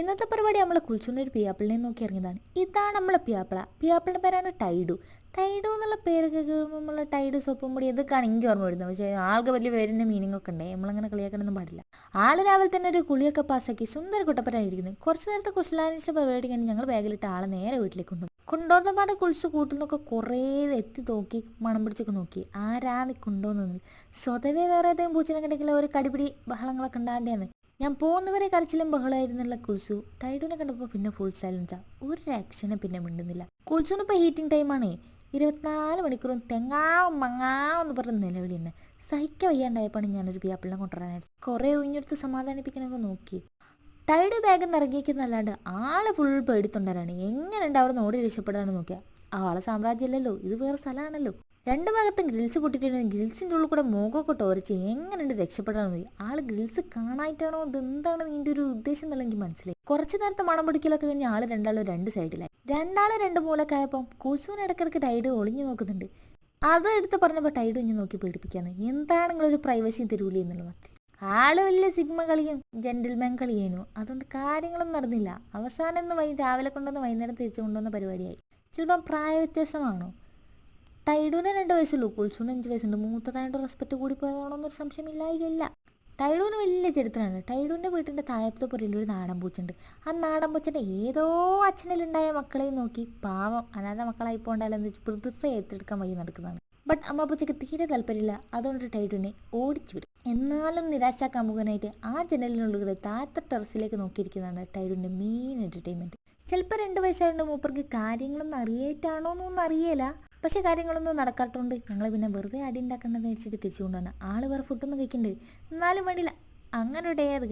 ഇന്നത്തെ പരിപാടി നമ്മൾ കുളിച്ചുന്ന ഒരു പിയാപ്പിളിനെ നോക്കി ഇറങ്ങിയതാണ്. ഇതാണ് നമ്മളെ പിയാപ്പിള. പിയാപ്പിളിന്റെ പേരാണ് ടൈഡു. ടൈഡു എന്നുള്ള പേര് കേൾക്കുമ്പോൾ നമ്മൾ ടൈഡ് സോപ്പും പൊടി ഇതൊക്കെയാണ് എനിക്ക് ഓർമ്മ വരുന്നത്. പക്ഷേ ആൾക്ക് വലിയ പേരിന്റെ മീനിങ് ഒക്കെ ഉണ്ടേ. നമ്മളങ്ങനെ കളിയാക്കാനൊന്നും പാടില്ല. ആൾ രാവിലെ തന്നെ ഒരു കുളിയൊക്കെ പാസ്സാക്കി സുന്ദര കുട്ടപ്പനായിരിക്കുന്നു. കുറച്ച് നേരത്തെ കുശലാനിച്ച പരിപാടി കഴിഞ്ഞ് ഞങ്ങൾ ബാഗിലിട്ട് ആളെ നേരെ വീട്ടിലേക്ക് കൊണ്ടു കൊണ്ടുവന്ന പാടെ കുളിച്ച് കൂട്ടുന്നൊക്കെ കുറേ എത്തി നോക്കി മണം പിടിച്ചൊക്കെ നോക്കി. ആരാണ് കൊണ്ടുവന്നത് സ്വതവേ വേറെ ഏതെങ്കിലും പൂച്ചനെ കണ്ടെങ്കിൽ ഒരു കടിപിടി ബഹളങ്ങളൊക്കെ ഉണ്ടാകേണ്ടതാണ് ഞാൻ പോകുന്നവരെ കരച്ചിലും ബഹളമായിരുന്നുള്ള കുൽസു ടൈഡുനെ കണ്ടപ്പോൾ പിന്നെ ഫുൾ സൈലൻസാ ഒരു ആക്ഷനെ പിന്നെ മിണ്ടുന്നില്ല. കുൽസുന് ഇപ്പോൾ ഹീറ്റിംഗ് ടൈമാണ് ഇരുപത്തിനാല് മണിക്കൂറും തെങ്ങാവും മങ്ങാവും എന്ന് പറഞ്ഞ നിലവിളി തന്നെ സഹിക്ക വയ്യാണ്ടായപ്പോഴാണ് ഞാനൊരു പിയാപ്പിളിനെ കൊണ്ടുവരാനായിരുന്നു കുറേ ഉഞ്ഞെടുത്ത് സമാധാനിപ്പിക്കണമൊക്കെ നോക്കി. ടൈഡ് ബാഗ് നിന്ന് ഇറങ്ങിക്കുന്നല്ലാണ്ട് ആൾ ഫുൾ പേടിത്തൊണ്ടരാണ്. എങ്ങനെയുണ്ട് അവിടെ നിന്ന് ഓടി രക്ഷപ്പെടാനാണ് നോക്കിയാൽ ആളെ സാമ്രാജ്യമല്ലല്ലോ ഇത് വേറെ സ്ഥലമാണല്ലോ രണ്ട് ഭാഗത്തും ഗ്രിൽസ് പൊട്ടിയിട്ടുണ്ടെങ്കിൽ ഗ്രിൽസിന്റെ ഉള്ളിൽ കൂടെ മുഖമൊക്കെ ടോറിച്ച് എങ്ങനെയുണ്ട് രക്ഷപ്പെടാൻ നോക്കി ആൾ ഗ്രിൽസ് കാണായിട്ടാണോ ഇതെന്താണ് നിന്റെ ഒരു ഉദ്ദേശം എന്നുള്ള എനിക്ക് മനസ്സിലായി. കുറച്ച് നേരത്തെ മണം പിടിക്കലൊക്കെ കഴിഞ്ഞ് ആൾ രണ്ടാളും രണ്ട് സൈഡിലായി രണ്ടാളും രണ്ട് മൂലക്കായപ്പം കൂഴ്സൂന് ഇടക്കിടക്ക് ടൈഡ് ഒളിഞ്ഞു നോക്കുന്നുണ്ട്. അത് എടുത്ത് പറഞ്ഞപ്പോൾ ടൈഡ് ഒഞ്ഞു നോക്കി പേടിപ്പിക്കാന്ന്. എന്താണ് നിങ്ങളൊരു പ്രൈവസിയും തരൂലേ എന്നുള്ള മത്തി ആൾ വലിയ സിഗ്മ കളിയും ജെന്റിൽമാൻ കളിയേനു. അതുകൊണ്ട് കാര്യങ്ങളൊന്നും നടന്നില്ല. അവസാനം ഇന്ന് വൈ രാവിലെ കൊണ്ടുവന്ന് വൈകുന്നേരം തിരിച്ചു കൊണ്ടുവന്ന പരിപാടിയായി. ചിലപ്പം പ്രായ വ്യത്യാസമാണോ? ടൈഡൂന് രണ്ട് വയസ്സുള്ളൂ. കുൽസുവിന് അഞ്ച് വയസ്സുണ്ട്. മൂത്തതായിട്ട് റെസ്പെക്റ്റ് കൂടി പോയതാണോന്നൊരു സംശയമില്ലായില്ല ടൈഡൂന് വലിയ ചരിത്രമാണ്. ടൈഡൂന്റെ വീട്ടിന്റെ താഴത്തെ പുറയിൽ ഒരു നാടൻ പൂച്ചുണ്ട് ആ നാടൻ പൂച്ചന്റെ ഏതോ അച്ഛനിലുണ്ടായ മക്കളെയും നോക്കി പാവം അനാഥ മക്കളായി പോകണ്ടല്ലെന്ന് വെച്ച് പ്രതിസ ഏറ്റെടുക്കാൻ വഴി നടക്കുന്നതാണ്. ബട്ട് അമ്മ പൂച്ചയ്ക്ക് തീരെ താല്പര്യമില്ല. അതുകൊണ്ട് ടൈഡുനെ ഓടിച്ചു വിടും. എന്നാലും നിരാശാക്കാമുകനായിട്ട് ആ ജനലിനുള്ളിൽ താഴത്തെ ടെറസിലേക്ക് നോക്കിയിരിക്കുന്നതാണ് ടൈഡുവിന്റെ മെയിൻ എന്റർടൈൻമെന്റ് ചിലപ്പോൾ രണ്ട് വയസ്സായതുകൊണ്ട് മൂപ്പർക്ക് കാര്യങ്ങളൊന്നും അറിയേറ്റാണോ എന്നൊന്നും അറിയേല. പക്ഷേ കാര്യങ്ങളൊന്നും നടക്കാത്തതുകൊണ്ട് ഞങ്ങൾ പിന്നെ വെറുതെ അടി ഉണ്ടാക്കണ്ടെന്ന് വെച്ചിട്ട് തിരിച്ചു കൊണ്ടുവന്ന. ആൾ വേറെ ഫുഡൊന്നും കഴിക്കണ്ടേ. എന്നാലും വേണ്ടിയില്ല അങ്ങനെ ഒരു ഡേ അത്